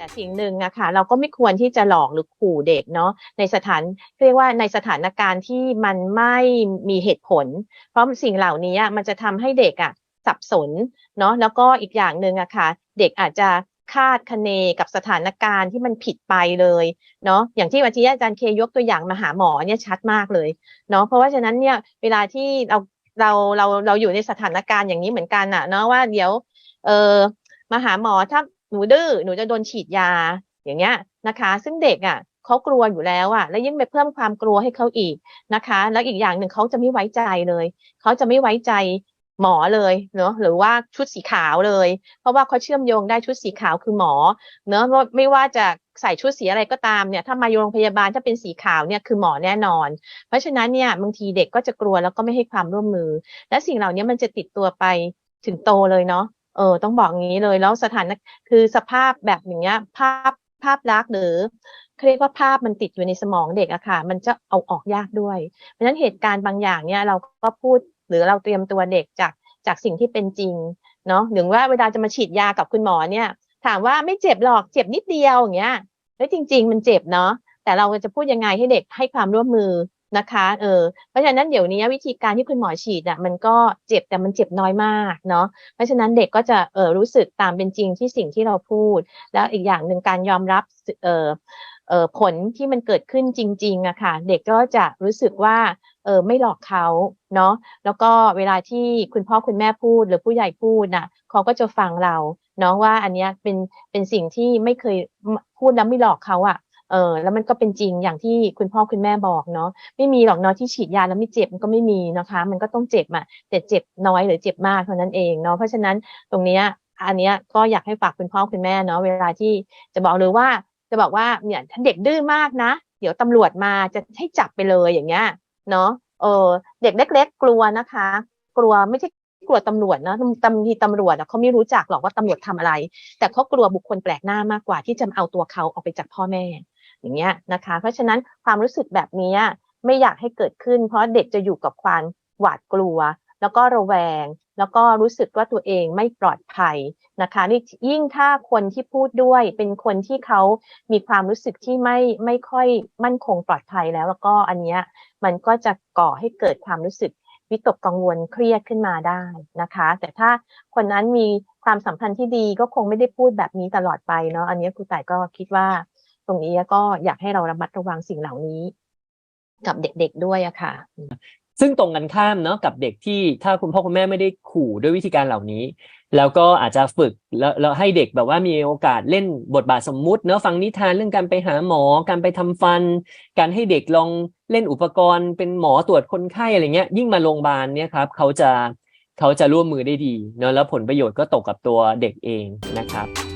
แต่สิ่งหนึ่งอะค่ะเราก็ไม่ควรที่จะหลอกหรือขู่เด็กเนาะในสถานเรียกว่าในสถานการณ์ที่มันไม่มีเหตุผล เพราะสิ่งเหล่านี้มันจะทำให้เด็กอะสับสนเนาะแล้วก็อีกอย่างหนึ่งอะค่ะ เด็กอาจจะคาดคะเนกับสถานการณ์ที่มันผิดไปเลยเนาะอย่างที่วันที่อาจารย์เคยกตัวอย่างมาหาหมอเนี่ยชัดมากเลยเนาะเพราะว่าฉะนั้นเนี่ยเวลาที่เราเราเราเราอยู่ในสถานการณ์อย่างนี้เหมือนกันอะเนาะว่าเดี๋ยวเออมาหาหมอถ้า หนูดื้อหนูจะโดนฉีดยาอย่างเงี้ยนะคะ ซึ่งเด็กอะเขากลัวอยู่แล้วอะ แล้วยิ่งไปเพิ่มความกลัวให้เขาอีกนะคะ แล้วอีกอย่างหนึ่งเขาจะไม่ไว้ใจเลยเขาจะไม่ไว้ใจหมอเลยเนาะหรือว่าชุดสีขาวเลย เพราะว่าเขาเชื่อมโยงได้ชุดสีขาวคือหมอ เนอะว่าไม่ว่าจะใส่ชุดสีอะไรก็ตามเนี่ยถ้ามาโรงพยาบาลถ้าเป็นสีขาวเนี่ยคือหมอแน่นอน เพราะฉะนั้นเนี่ยบางทีเด็กก็จะกลัวแล้วก็ไม่ให้ความร่วมมือ และสิ่งเหล่านี้มันจะติดตัวไปถึงโตเลยเนาะ เออต้องบอกงี้เลยแล้วสถานคือสภาพแบบอย่างเงี้ย ภาพภาพลักษณ์หรือเขาเรียกว่าภาพมันติดอยู่ในสมองเด็กอะค่ะ มันจะเอาออกยากด้วย เพราะฉะนั้นเหตุการณ์บางอย่างเนี่ยเราก็พูดหรือเราเตรียมตัวเด็กจากจากสิ่งที่เป็นจริงเนาะหรือว่าเวลาจะมาฉีดยากับคุณหมอเนี่ย ถามว่าไม่เจ็บหรอกเจ็บนิดเดียวอย่างเงี้ยแล้วจริง ๆ มันเจ็บเนาะแต่เราจะพูดยังไงให้เด็กให้ความร่วมมือ นะคะเออเพราะฉะนั้นเดี๋ยวนี้วิธีการที่คุณหมอฉีดอะมันก็เจ็บแต่มันเจ็บน้อยมากเนาะเพราะฉะนั้นเด็กก็จะเออรู้สึกตามเป็นจริงที่สิ่งที่เราพูด แล้วอีกอย่างหนึ่งการยอมรับเออเออผลที่มันเกิดขึ้นจริงๆอะค่ะ เด็กก็จะรู้สึกว่าเออไม่หลอกเขาเนาะแล้วก็เวลาที่คุณพ่อคุณแม่พูดหรือผู้ใหญ่พูดน่ะเขาก็จะฟังเราเนาะว่าอันเนี้ยเป็นเป็นสิ่งที่ไม่เคยพูดแล้วไม่หลอกเขาอะ เออแล้วมันก็เป็นจริงอย่างที่คุณพ่อคุณแม่บอกเนาะไม่มีหรอกเนาะที่ฉีดยาแล้วไม่เจ็บมันก็ไม่มีนะคะ มันก็ต้องเจ็บอะแต่เจ็บน้อยหรือเจ็บมากเท่านั้นเองเนาะเพราะฉะนั้นตรงเนี้ยอันเนี้ยก็อยากให้ฝากคุณพ่อคุณแม่เนาะเวลาที่จะบอกหรือว่าจะบอกว่าเนี่ยถ้าเด็กดื้อมากนะ เดี๋ยวตำรวจมาจะให้จับไปเลยอย่างเงี้ยเนาะเออเด็กเล็ก ๆ กลัวนะคะ กลัวไม่ใช่กลัวตำรวจนะตำทีตำรวจเขาไม่รู้จักหรอกว่าตำรวจทำอะไร แต่เขากลัวบุคคลแปลกหน้ามากกว่าที่จะเอาตัวเขาออกไปจากพ่อแม่ อย่างเงี้ยนะคะ เพราะฉะนั้นความรู้สึกแบบนี้ไม่อยากให้เกิดขึ้น เพราะเด็กจะอยู่กับความหวาดกลัว แล้วก็ระแวง แล้วก็รู้สึกว่าตัวเองไม่ปลอดภัยนะคะนี่ยิ่งถ้าคนที่พูดด้วยเป็นคนที่เขามีความรู้สึกที่ไม่ไม่ค่อยมั่นคงปลอดภัยแล้ว แล้วก็อันเนี้ยมันก็จะก่อให้เกิดความรู้สึกวิตกกังวลเครียดขึ้นมาได้นะคะ แต่ถ้าคนนั้นมีความสัมพันธ์ที่ดีก็คงไม่ได้พูดแบบนี้ตลอดไปเนาะอันนี้ครูต่ายก็คิดว่า รงนี้ก็อยากให้เราระมัดระวังสิ่งเหล่านี้ กับเด็กๆด้วยอะค่ะ ซึ่งตรงกันข้ามเนาะกับเด็กที่ถ้าคุณพ่อคุณแม่ไม่ได้ขู่ด้วยวิธีการเหล่านี้ แล้วก็อาจจะฝึกแล้วแล้วให้เด็กแบบว่ามีโอกาสเล่นบทบาทสมมุติเนาะฟังนิทานเรื่องการไปหาหมอการไปทำฟัน การให้เด็กลองเล่นอุปกรณ์ เป็นหมอตรวจคนไข้อะไรเงี้ย ยิ่งมาโรงพยาบาลเนี่ยครับเขาจะเขาจะร่วมมือได้ดีเนาะแล้วผลประโยชน์ก็ตกกับตัวเด็กเองนะครับ